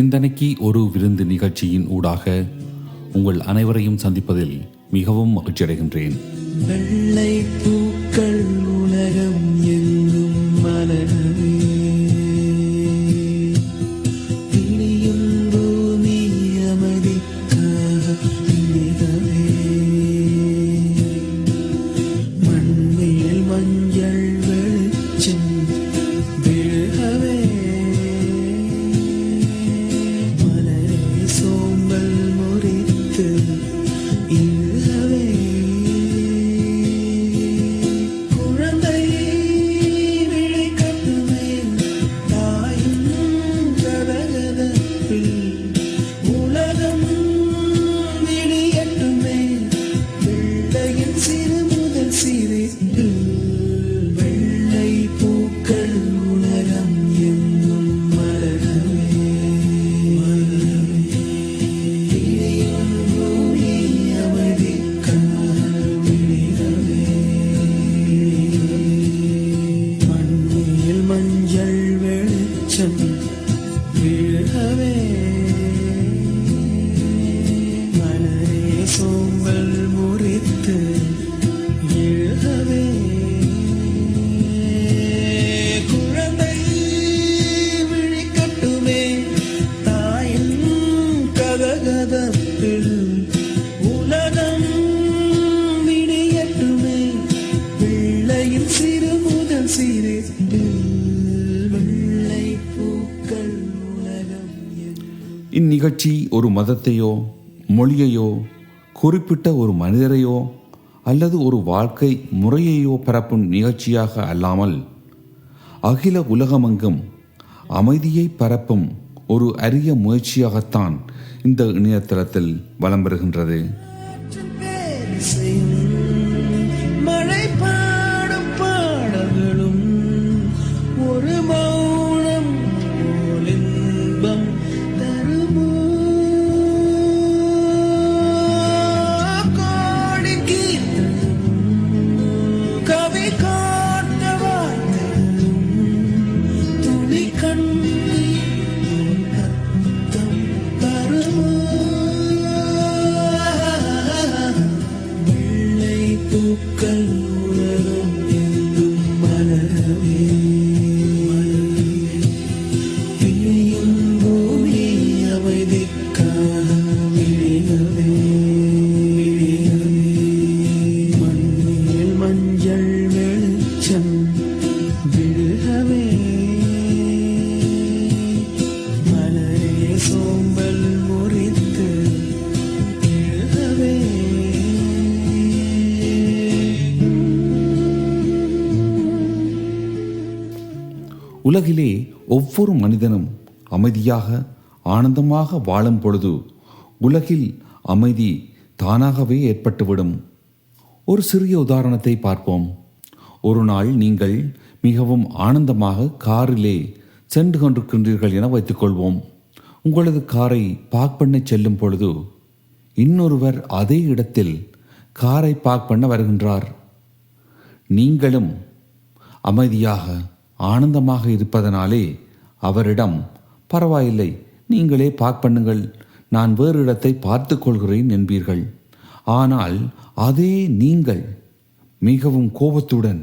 சிந்தனைக்கு ஒரு விருந்து நிகழ்ச்சியின் ஊடாக உங்கள் அனைவரையும் சந்திப்பதில் மிகவும் மகிழ்ச்சியடைகின்றேன். மதத்தையோ மொழியையோ குறிப்பிட்ட ஒரு மனிதரையோ அல்லது ஒரு வாழ்க்கை முறையையோ பரப்பும் நிகழ்ச்சியாக அல்லாமல் அகில உலகமெங்கும் அமைதியை பரப்பும் ஒரு அரிய முயற்சியாகத்தான் இந்த இணையதளத்தில் வலம் பெறுகின்றது ஒவ்வொரு மனிதனும் அமைதியாக ஆனந்தமாக வாழும் பொழுது உலகில் அமைதி தானாகவே ஏற்பட்டுவிடும். ஒரு சிறிய உதாரணத்தை பார்ப்போம். ஒரு நாள் நீங்கள் மிகவும் ஆனந்தமாக காரிலே சென்று கொண்டிருக்கின்றீர்கள் என வைத்துக்கொள்வோம். உங்களது காரை பார்க் பண்ண செல்லும் பொழுது இன்னொருவர் அதே இடத்தில் காரை பார்க் பண்ண வருகின்றார். நீங்களும் அமைதியாக ஆனந்தமாக இருப்பதனாலே அவரிடம் பரவாயில்லை நீங்களே பார்க் பண்ணுங்கள். நான் வேறு இடத்தை பார்த்து கொள்கிறேன் என்பீர்கள். ஆனால் அதே நீங்கள் மிகவும் கோபத்துடன்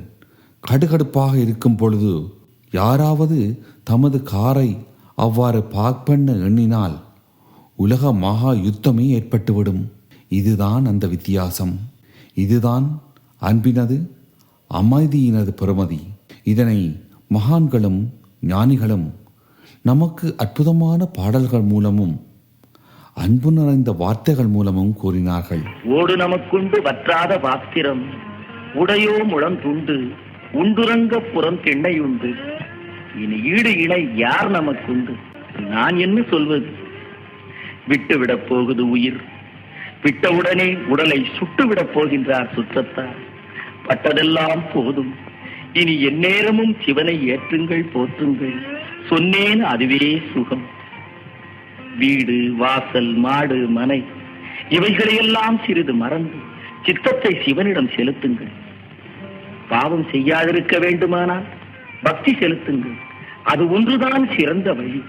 கடுகடுப்பாக இருக்கும் பொழுது யாராவது தமது காரை அவ்வாறு பார்க் பண்ண எண்ணினால் உலக மகா யுத்தமே ஏற்பட்டுவிடும். இதுதான் அந்த வித்தியாசம். இதுதான் அன்பினது அமைதியினது பெறுமதி இதனை மகான்களும் ஞானிகளும் நமக்கு அற்புதமான பாடல்கள் மூலமும் அன்பு நிறைந்த வார்த்தைகள் மூலமும் கூறினார்கள். ஓடு நமக்குண்டு வற்றாத பாத்திரம் உடையோ முழம் துண்டு உண்டுறங்க புறம் திண்ணையுண்டு. இனி ஈடு இணை யார் நமக்குண்டு? நான் என்ன சொல்வது? விட்டுவிடப் போகுது உயிர். விட்டவுடனே உடலை சுட்டுவிடப் போகின்றார் சுற்றத்தார் பட்டதெல்லாம் போதும். இனி எந்நேரமும் சிவனை ஏற்றுங்கள் போற்றுங்கள். சொன்னேன் அதுவே சுகம். வீடு வாசல் மாடு மனை இவைகளையெல்லாம் சிறிது மறந்து சித்தத்தை சிவனிடம் செலுத்துங்கள். பாவம் செய்யாதிருக்க வேண்டுமானால் பக்தி செலுத்துங்கள். அது ஒன்றுதான் சிறந்த வழி.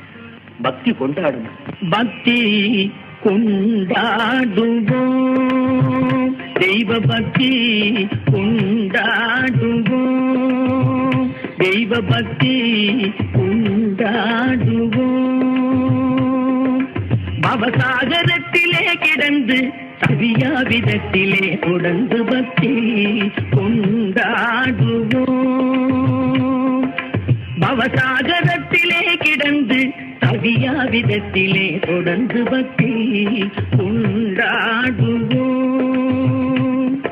பக்தி கொண்டாடும் பக்தி கொண்டாடுவோம். தெய்வ பக்தி கொண்டாடுவோம். தெய்வ பக்தி கொண்டாடுவோம். பவசாகரத்திலே கிடந்து சவியா விதத்திலே தொடர்ந்து பக்தி கொண்டாடுவோம். பவசாகரத்திலே கிடந்து சவியா விதத்திலே தொடர்ந்து பக்தி கொண்டாடுவோம்.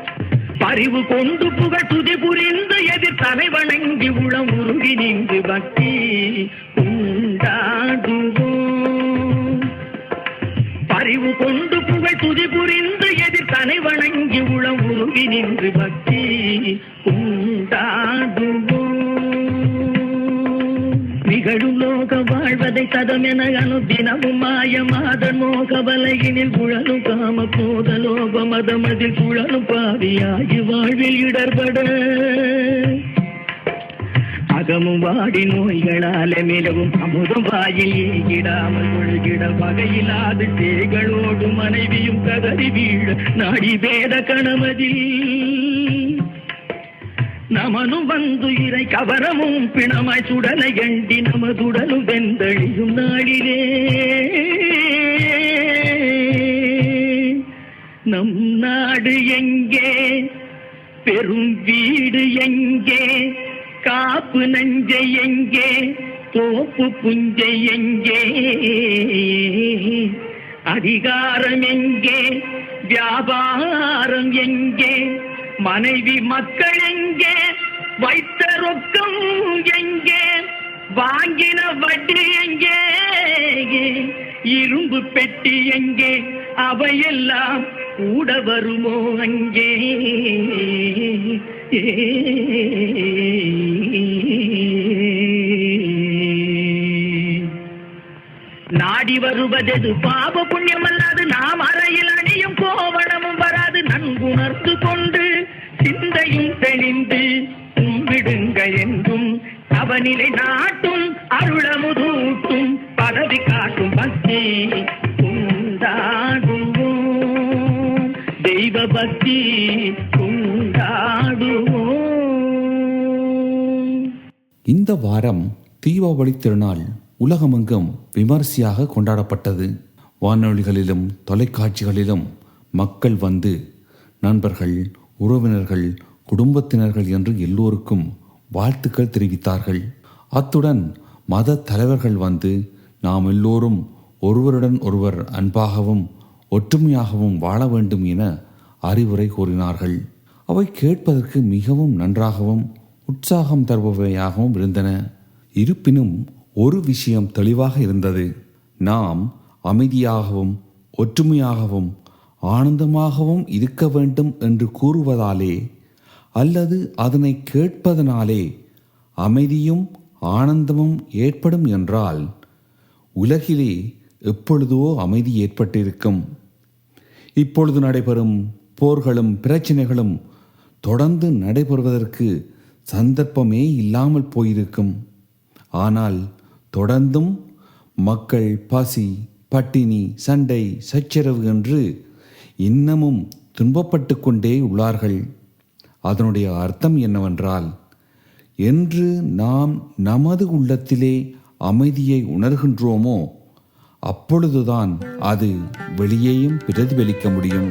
பரிவு கொண்டு புகழ் துதி புரிந்து தலை வணங்கி உளம் உருகி நின்று பக்தி கொண்டாடுவோம் பரிவு கொண்டு புகழ் துதி புரிந்து எதிர் தலை வணங்கி உளம் உருகி நின்று பக்தி உண்டாடுவோம் நிகழும் லோக வாழ்வதை சதமென அனுதினமும் மாயமாதன் மோக வலையினில் குழலும் காம போத லோக மதமதில் குழலும் பாவியாகி வாழ்வில் இடர்பட. அகமும் வாடி நோய்களால மிகவும் அமுதம் வாயில் ஏகிடாமல் ஒழுகிட வகையில்லாது தேகளோடு மனைவியும் கதறி வீழ நாடி வேத கணமதில். நமனும் வந்து இறை கவரமும் பிணமாய் சுடலை எண்டி நமதுடலும் வெந்தழியும் நாளிலே. நம் நாடு எங்கே? பெரும் வீடு எங்கே? காப்பு நஞ்சை எங்கே? தோப்பு புஞ்சை எங்கே? அதிகாரம் எங்கே? வியாபாரம் எங்கே? மனைவி மக்கள் எங்கே? வைத்த ரொக்கம் எங்கே? வாங்கின வட்டி எங்கே? இரும்பு பெட்டி எங்கே? அவையெல்லாம் கூட வருமோ அங்கே? ஏ பாடி வருவதெது பாப புண்ணியம் அல்லாது நாம் அறையில் அணியும் கோவணமும் வராது நன்குணர்ந்து கொண்டு சிந்தையும் தெளிந்து கும்பிடுங்க என்றும் அவனிலை நாட்டும் அருளமுதூட்டும் பதவி காட்டும் பக்தி கொண்டாடுவோம் தெய்வ பக்தி கொண்டாடுவோம் இந்த வாரம் தீபாவளி திருநாள் உலகமெங்கும் விமரிசையாக கொண்டாடப்பட்டது. வானொலிகளிலும் தொலைக்காட்சிகளிலும் மக்கள் வந்து நண்பர்கள் உறவினர்கள் குடும்பத்தினர்கள் என்று எல்லோருக்கும் வாழ்த்துக்கள் தெரிவித்தார்கள். அத்துடன் மத தலைவர்கள் வந்து நாம் எல்லோரும் ஒருவருடன் ஒருவர் அன்பாகவும் ஒற்றுமையாகவும் வாழ வேண்டும் என அறிவுரை கூறினார்கள். அவை கேட்பதற்கு மிகவும் நன்றாகவும் உற்சாகம் தருபவையாகவும் இருந்தன. இருப்பினும் ஒரு விஷயம் தெளிவாக இருந்தது. நாம் அமைதியாகவும் ஒற்றுமையாகவும் ஆனந்தமாகவும் இருக்க வேண்டும் என்று கூறுவதாலே அல்லது அதனை கேட்பதனாலே அமைதியும் ஆனந்தமும் ஏற்படும் என்றால் உலகிலே எப்பொழுதோ அமைதி ஏற்பட்டிருக்கும். இப்பொழுது நடைபெறும் போர்களும் பிரச்சனைகளும் தொடர்ந்து நடைபெறுவதற்கு சந்தர்ப்பமே இல்லாமல் போயிருக்கும். ஆனால் தொடர்ந்தும் மக்கள் பசி பட்டினி சண்டை சச்சரவு என்று இன்னமும் துன்பப்பட்டு கொண்டே உள்ளார்கள். அதனுடைய அர்த்தம் என்னவென்றால் என்று நாம் நமது உள்ளத்திலே அமைதியை உணர்கின்றோமோ அப்பொழுதுதான் அது வெளியேயும் பிரதிபலிக்க முடியும்.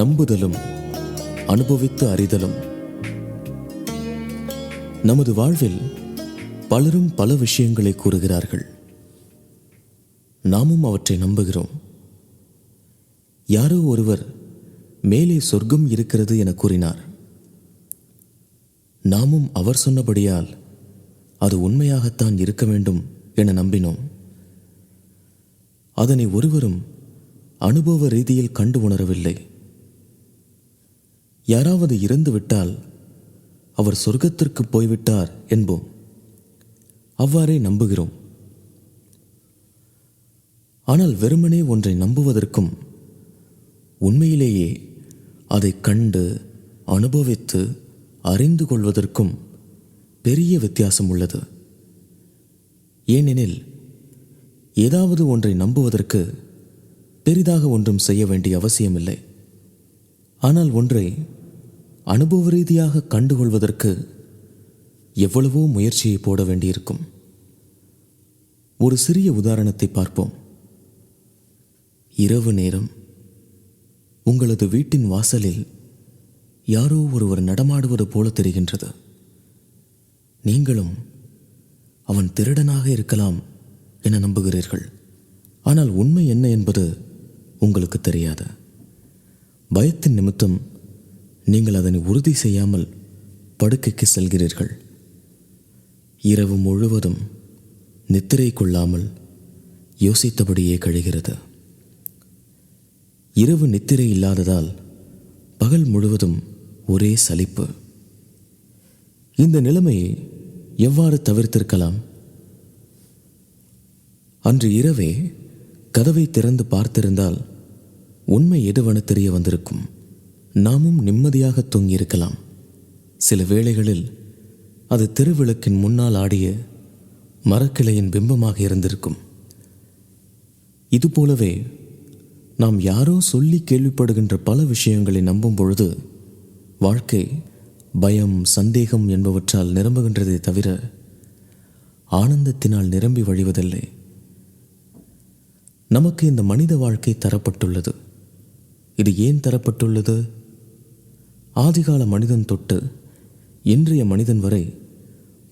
நம்புதலும் அனுபவித்து அறிதலும். நமது வாழ்வில் பலரும் பல விஷயங்களை கூறுகிறார்கள். நாமும் அவற்றை நம்புகிறோம். யாரோ ஒருவர் மேலே சொர்க்கம் இருக்கிறது என கூறினார். நாமும் அவர் சொன்னபடியால் அது உண்மையாகத்தான் இருக்க வேண்டும் என நம்பினோம். அதனை ஒருவரும் அனுபவ ரீதியில் கண்டு உணரவில்லை. யாராவது இறந்து விட்டால் அவர் சொர்க்கத்திற்கு போய்விட்டார் என்போம். அவ்வாறே நம்புகிறோம். ஆனால் வெறுமனே ஒன்றை நம்புவதற்கும் உண்மையிலேயே அதை கண்டு அனுபவித்து அறிந்து கொள்வதற்கும் பெரிய வித்தியாசம் உள்ளது. ஏனெனில் ஏதாவது ஒன்றை நம்புவதற்கு பெரிதாக ஒன்றும் செய்ய வேண்டிய அவசியமில்லை. ஆனால் ஒன்றை அனுபவ ரீதியாக கண்டுகொள்வதற்கு எவ்வளவோ முயற்சியை போட வேண்டியிருக்கும். ஒரு சிறிய உதாரணத்தை பார்ப்போம். இரவு நேரம் உங்களது வீட்டின் வாசலில் யாரோ ஒருவர் நடமாடுவது போல தெரிகின்றது. நீங்களும் அவன் திருடனாக இருக்கலாம் என நம்புகிறீர்கள். ஆனால் உண்மை என்ன என்பது உங்களுக்கு தெரியாது. பயத்தின் நிமித்தம் நீங்கள் அதனை உறுதி செய்யாமல் படுக்கைக்கு செல்கிறீர்கள். இரவு முழுவதும் நித்திரை கொள்ளாமல் யோசித்தபடியே கழிகிறது. இரவு நித்திரை இல்லாததால் பகல் முழுவதும் ஒரே சலிப்பு. இந்த நிலைமையை எவ்வாறு தவிர்த்திருக்கலாம்? அன்று இரவே கதவை திறந்து பார்த்திருந்தால் உண்மை எதுவென தெரிய வந்திருக்கும். நாமும் நிம்மதியாக தூங்கியிருக்கலாம். சில வேளைகளில் அது திருவிளக்கின் முன்னால் ஆடிய மரக்கிளையின் பிம்பமாக இருந்திருக்கும். இதுபோலவே நாம் யாரோ சொல்லி கேள்விப்படுகின்ற பல விஷயங்களை நம்பும் பொழுது வாழ்க்கை பயம் சந்தேகம் என்பவற்றால் நிரம்புகின்றதே தவிர ஆனந்தத்தினால் நிரம்பி வழிவதில்லை. நமக்கு இந்த மனித வாழ்க்கை தரப்பட்டுள்ளது. இது ஏன் தரப்பட்டுள்ளது? ஆதிகால மனிதன் தொட்டு இன்றைய மனிதன் வரை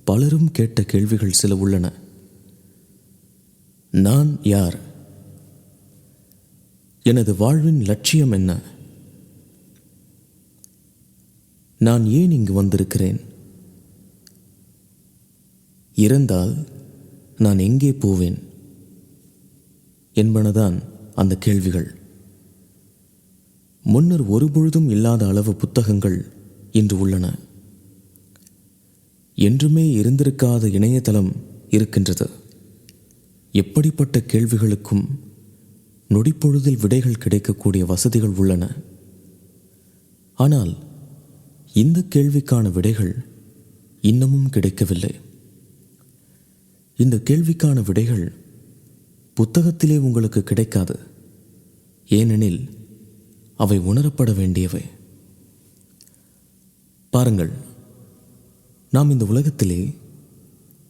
பலரும் கேட்ட கேள்விகள் சில உள்ளன. நான் யார்? எனது வாழ்வின் லட்சியம் என்ன? நான் ஏன் இங்கு வந்திருக்கிறேன்? இறந்தால் நான் எங்கே போவேன்? என்பனதான் அந்த கேள்விகள். முன்னர் ஒருபொழுதும் இல்லாத அளவு புத்தகங்கள் இன்று உள்ளன. என்றுமே இருந்திருக்காத இணையதளம் இருக்கின்றது. எப்படிப்பட்ட கேள்விகளுக்கும் நொடிப்பொழுதில் விடைகள் கிடைக்கக்கூடிய வசதிகள் உள்ளன. ஆனால் இந்த கேள்விக்கான விடைகள் இன்னமும் கிடைக்கவில்லை. இந்த கேள்விக்கான விடைகள் புத்தகத்திலே உங்களுக்கு கிடைக்காது. ஏனெனில் அவை உணரப்பட வேண்டியவை. பாருங்கள் நாம் இந்த உலகத்திலே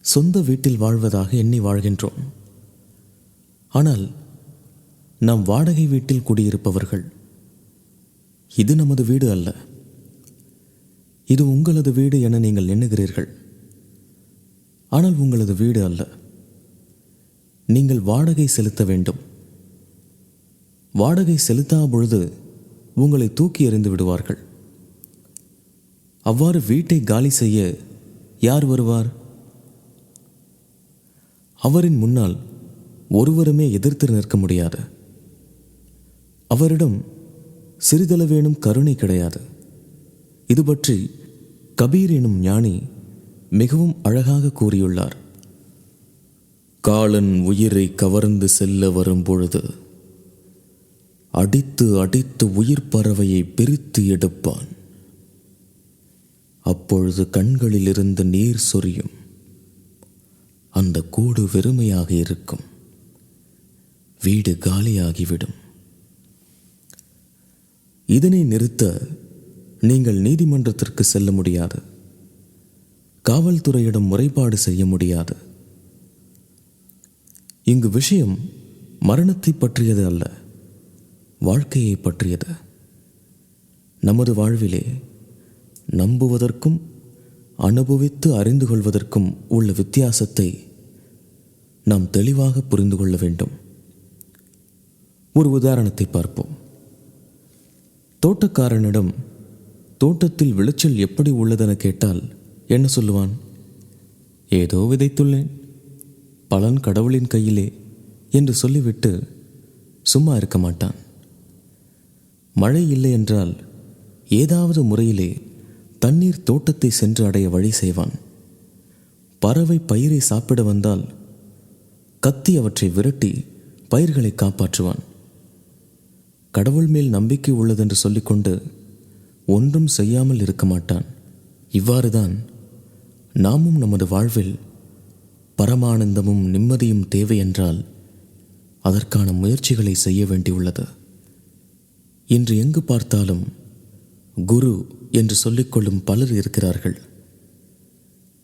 சொந்த வீட்டில் வாழ்வதாக எண்ணி வாழ்கின்றோம். ஆனால் நாம் வாடகை வீட்டில் குடியிருப்பவர்கள் இது நமது வீடு அல்ல. இது உங்களது வீடு என நீங்கள் எண்ணுகிறீர்கள். ஆனால் உங்களது வீடு அல்ல. நீங்கள் வாடகை செலுத்த வேண்டும். வாடகை செலுத்தாபொழுது பொழுது உங்களை தூக்கி எறிந்து விடுவார்கள். அவ்வாறு வீட்டை காலி செய்ய யார் வருவார்? அவரின் முன்னால் ஒருவருமே எதிர்த்து நிற்க முடியாது. அவரிடம் சிறிதளவேனும் கருணை கிடையாது. இது பற்றி கபீர் எனும் ஞானி மிகவும் அழகாக கூறியுள்ளார். காலன் உயிரை கவர்ந்து செல்ல வரும் பொழுது அடித்து அடித்து உயிர் பறவையை பிரித்து எடுப்பான். அப்பொழுது கண்களிலிருந்து நீர் சொரியும். அந்த கூடு வெறுமையாக இருக்கும். வீடு காலியாகிவிடும். இதனை நிறுத்த நீங்கள் நீதிமன்றத்திற்கு செல்ல முடியாது. காவல்துறையிடம் முறைப்பாடு செய்ய முடியாது. இங்கு விஷயம் மரணத்தை பற்றியது அல்ல. வாழ்க்கையை பற்றியது. நமது வாழ்விலே நம்புவதற்கும் அனுபவித்து அறிந்து கொள்வதற்கும் உள்ள வித்தியாசத்தை நாம் தெளிவாக புரிந்து கொள்ள வேண்டும். ஒரு உதாரணத்தை பார்ப்போம். தோட்டக்காரனிடம் தோட்டத்தில் விளைச்சல் எப்படி உள்ளதென கேட்டால் என்ன சொல்லுவான்? ஏதோ விதைத்துள்ளேன் பலன் கடவுளின் கையிலே என்று சொல்லிவிட்டு சும்மா இருக்க மாட்டான். மழை இல்லை என்றால் ஏதாவது முறையிலே தண்ணீர் தோட்டத்தை சென்று அடைய வழி செய்வான். பறவை பயிரை சாப்பிட வந்தால் கத்தி அவற்றை விரட்டி பயிர்களை காப்பாற்றுவான். கடவுள் மேல் நம்பிக்கை உள்ளதென்று சொல்லிக்கொண்டு ஒன்றும் செய்யாமல் இருக்க மாட்டான். இவ்வாறுதான் நாமும் நமது வாழ்வில் பரமானந்தமும் நிம்மதியும் தேவை என்றால் அதற்கான முயற்சிகளை செய்ய வேண்டியுள்ளது. இன்று எங்கு பார்த்தாலும் குரு என்று சொல்லிக்கொள்ளும் பலர் இருக்கிறார்கள்.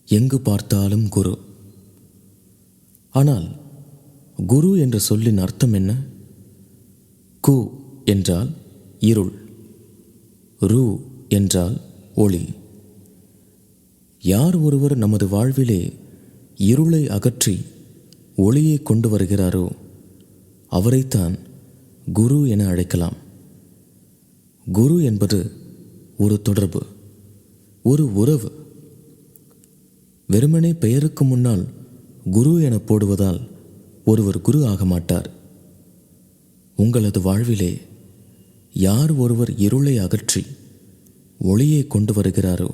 எங்கு பார்த்தாலும் குரு. ஆனால் குரு என்ற சொல்லின் அர்த்தம் என்ன? கு என்றால் இருள் ரு என்றால் ஒளி. யார் ஒருவர் நமது வாழ்விலே இருளை அகற்றி ஒளியை கொண்டு வருகிறாரோ அவரைத்தான் குரு என அழைக்கலாம். குரு என்பது ஒரு தொடர்பு ஒரு உறவு. வெறுமனே பெயருக்கு முன்னால் குரு என போடுவதால் ஒருவர் குரு ஆக மாட்டார். உங்களது வாழ்விலே யார் ஒருவர் இருளை அகற்றி ஒளியை கொண்டு வருகிறாரோ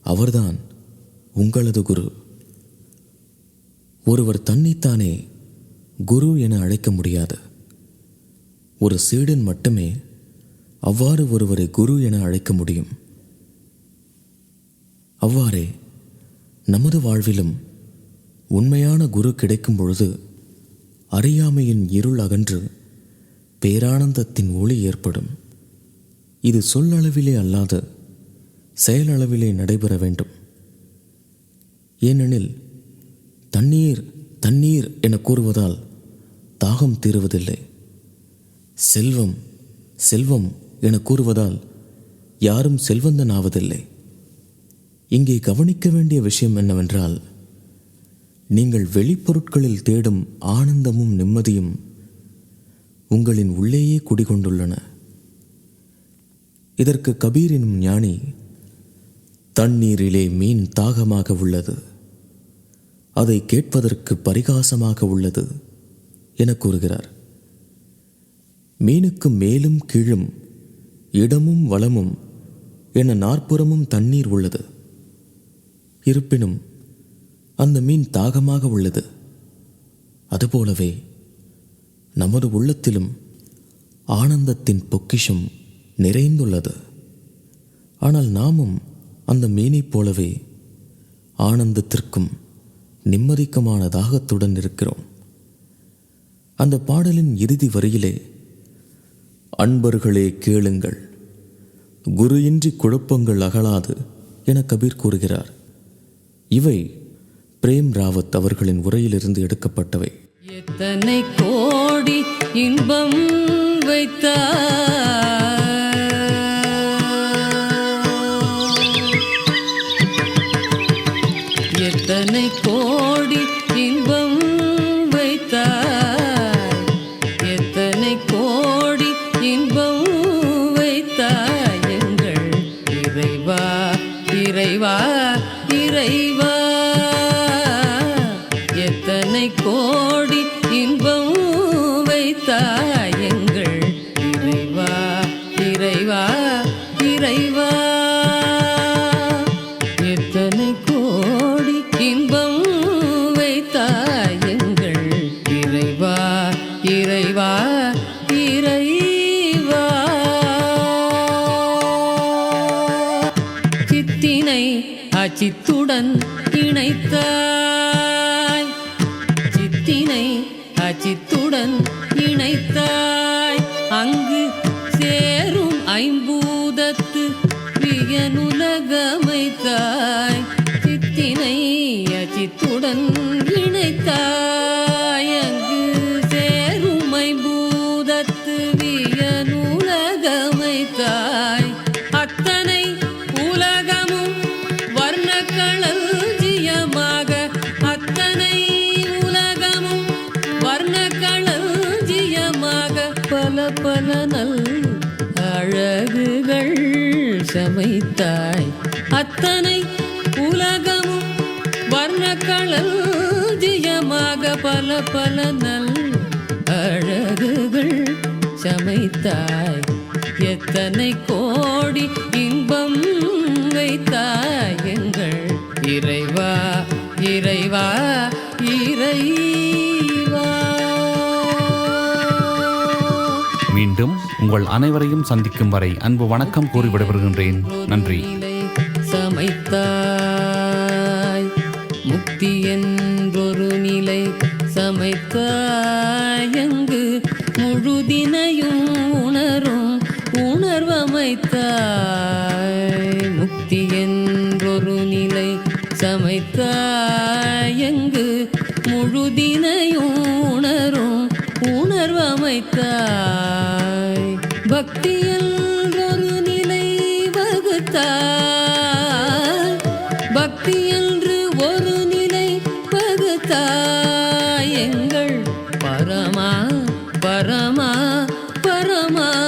அவர்தான் உங்களது குரு. ஒருவர் தன்னைத்தானே குரு என அழைக்க முடியாது. ஒரு சீடன் மட்டுமே அவ்வாறு ஒருவரை குரு என அழைக்க முடியும். அவ்வாறே நமது வாழ்விலும் உண்மையான குரு கிடைக்கும் பொழுது அறியாமையின் இருள் அகன்று பேரானந்தத்தின் ஒளி ஏற்படும். இது சொல்லளவிலே அல்லாது செயலளவிலே நடைபெற வேண்டும். ஏனெனில் தண்ணீர் தண்ணீர் என கூறுவதால் தாகம் தீருவதில்லை. செல்வம் செல்வம் என கூறுவதால் யாரும் செல்வந்தன் ஆவதில்லை இங்கே கவனிக்க வேண்டிய விஷயம் என்னவென்றால் நீங்கள் வெளிப்பொருட்களில் தேடும் ஆனந்தமும் நிம்மதியும் உங்களின் உள்ளேயே குடிகொண்டுள்ளன. இதற்கு கபீர் எனும் ஞானி தண்ணீரிலே மீன் தாகமாக உள்ளது. அதை கேட்பதற்கு பரிகாசமாக உள்ளது என கூறுகிறார். மீனுக்கு மேலும் கீழும் இடமும் வளமும் என நாற்புறமும் தண்ணீர் உள்ளது. இருப்பினும் அந்த மீன் தாகமாக உள்ளது. அதுபோலவே நமது உள்ளத்திலும் ஆனந்தத்தின் பொக்கிஷம் நிறைந்துள்ளது. ஆனால் நாமும் அந்த மீனைப் போலவே ஆனந்தத்திற்கும் நிம்மதிக்குமான தாகத்துடன் இருக்கிறோம். அந்த பாடலின் இறுதி வரியிலே அன்பர்களே கேளுங்கள். குரு இன்றி குழப்பங்கள் அகலாது என கபீர் கூறுகிறார். இவை பிரேம் ராவத் அவர்களின் உரையிலிருந்து எடுக்கப்பட்டவை. எத்தனை கோடி இன்பம் வைத்தார். எத்தனை கோடி பல பல நல் அழகுகள் சமைத்தாய். எத்தனை கோடி இன்பம் வைத்தாய் எங்கள் இறைவா இறைவா இறைவா. மீண்டும் உங்கள் அனைவரையும் சந்திக்கும் வரை அன்பு வணக்கம் கூறி விடைபெறுகின்றேன். நன்றி. நிலை பரமா பரமா பரமா.